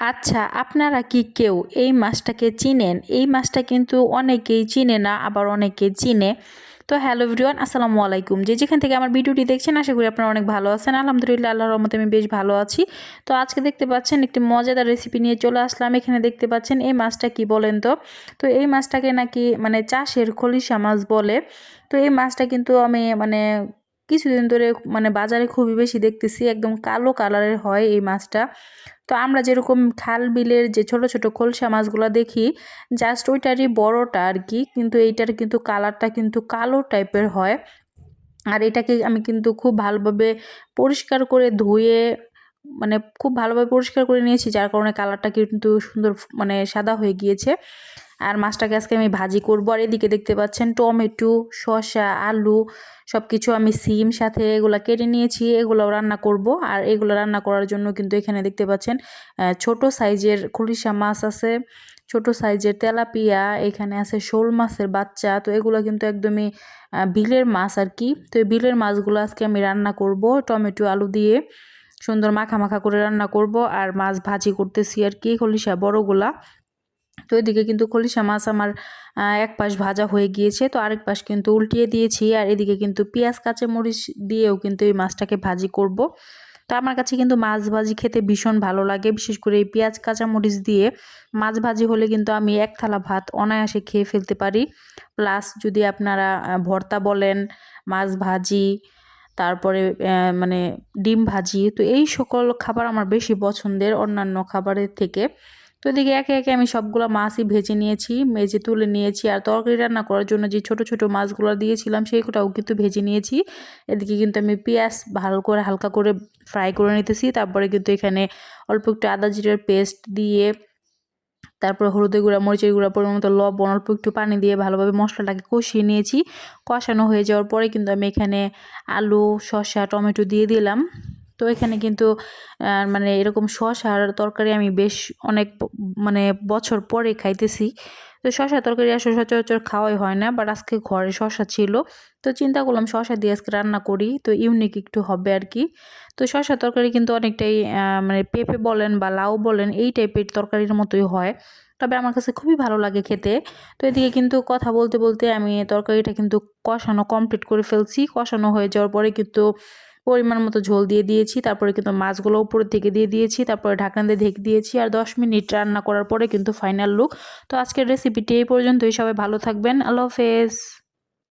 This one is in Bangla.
আচ্ছা আপনারা কি কেউ এই মাছটাকে চিনেন? এই মাছটা কিন্তু অনেকেই চিনে না, আবার অনেকে চিনে। তো হ্যালো এভরিওয়ান, আসসালামু আলাইকুম। যে যেখান থেকে আমার ভিডিওটি দেখছেন, আশা করি আপনারা অনেক ভালো আছেন। আলহামদুলিল্লাহ, আল্লাহর রহমতে আমি বেশ ভালো আছি। তো আজকে দেখতে পাচ্ছেন একটি মজাদার রেসিপি নিয়ে চলে আসলাম। এখানে দেখতে পাচ্ছেন এই মাছটা কি বলেন তো? তো এই মাছটাকে নাকি মানে চাষের খলিশা মাছ বলে। তো এই মাছটা কিন্তু আমি মানে কিছুদিন ধরে মানে বাজারে খুবই বেশি দেখতেছি, একদম কালো কালারের হয় এই মাছটা। তো আমরা যেরকম খাল বিলের যে ছোট ছোট খোলসা মাছগুলো দেখি জাস্ট ওইটারই বড়টা আর কি কিন্তু এইটার কিন্তু কালারটা কিন্তু কালো টাইপের হয়। আর এটাকে আমি কিন্তু খুব ভালোভাবে পরিষ্কার করে ধুয়ে মানে খুব ভালোভাবে পরিষ্কার করে নিয়েছি, যার কারণে কালারটা কিন্তু সুন্দর মানে সাদা হয়ে গিয়েছে। আর মাছটাকে আজকে আমি ভাজি করব। আর এদিকে দেখতে পাচ্ছেন টমেটো, শসা, আলু সব কিছু আমি সিম সাথে এগুলো কেটে নিয়েছি এগুলো রান্না করব। আর এগুলো রান্না করার জন্য কিন্তু এখানে দেখতে পাচ্ছেন ছোট সাইজের খুলিশা মাছ আছে, ছোট সাইজের তেলাপিয়া, এখানে আছে শোল মাছের বাচ্চা। তো এগুলো কিন্তু একদমই বিলের মাছ আর কি। তো এই বিলের মাছগুলো আজকে আমি রান্না করব টমেটো, আলু দিয়ে। সুন্দর মাখা মাখা করে রান্না করব। আর মাছ ভাজি করতেছি আর কি খলিশা বড়গুলা। তো এদিকে কিন্তু খলিশা মাছ আমার এক পাশ ভাজা হয়ে গিয়েছে, তো আরেক পাশ কিন্তু উল্টিয়ে দিয়েছি। আর এদিকে কিন্তু পেঁয়াজ, কাঁচামরিচ দিয়েও কিন্তু এই মাছটাকে ভাজি করব। তো আমার কাছে কিন্তু মাছ ভাজি খেতে ভীষণ ভালো লাগে, বিশেষ করে এই পেঁয়াজ, কাঁচামরিচ দিয়ে মাছ ভাজি হলে কিন্তু আমি এক থালা ভাত অনায়াসে খেয়ে ফেলতে পারি। প্লাস যদি আপনারা ভর্তা বলেন, মাছ ভাজি, তারপরে মানে ডিম ভাজি, তো এই সকল খাবার আমার বেশি পছন্দের অন্যান্য খাবারের থেকে। তো এদিকে একে একে আমি সবগুলো মাছই ভেজে নিয়েছি, মেজে তুলে নিয়েছি আর তরকারি রান্না করার জন্য যে ছোট ছোট মাছগুলো দিয়েছিলাম সেইটাও কিন্তু ভেজে নিয়েছি। এদিকে কিন্তু আমি পেঁয়াজ ভালো করে হালকা করে ফ্রাই করে নিতেছি, তারপরে কিন্তু এখানে অল্প একটু আদা জিরের পেস্ট দিয়ে, তারপর হলুদের গুঁড়া, মরিচের গুঁড়া, পরিমাণ মতো লবণ, অল্প একটু পানি দিয়ে ভালোভাবে মশলাটাকে কষিয়ে নিয়েছি। কষানো হয়ে যাওয়ার পরে কিন্তু আমি এখানে আলু, শসা, টমেটো দিয়ে দিলাম। তো এখানে কিন্তু মানে এরকম শশার তরকারি আমি বেশ অনেক মানে বছর পরে খাইতেছি। তো শশা তরকারি আসলে সচরাচর খাওয়াই হয় না বাট আজকে ঘরে শশা ছিল। তো চিন্তা করলাম শশা দিয়ে আজকে রান্না করি, তো ইউনিক একটু হবে আর কি তো শশা তরকারি কিন্তু অনেকটাই মানে পেঁপে বলেন বা লাউ বলেন, এই টাইপের তরকারির মতোই হয়। তবে আমার কাছে খুবই ভালো লাগে খেতে। তো এদিকে কিন্তু কথা বলতে বলতে আমি তরকারিটা কিন্তু কষানো কমপ্লিট করে ফেলছি। কষানো হয়ে যাওয়ার পরে কিন্তু পরিমাণ মতো ঝোল দিয়ে দিয়েছি, তারপরে কিন্তু মাছগুলো উপরের থেকে দিয়ে দিয়েছি, তারপরে ঢাকনা দিয়ে ঢেকে দিয়েছি আর দশ মিনিট রান্না করার পরে কিন্তু ফাইনাল লুক তো আজকের রেসিপিটি এই পর্যন্তই, সবাই ভালো থাকবেন, আল্লাহ হাফেজ।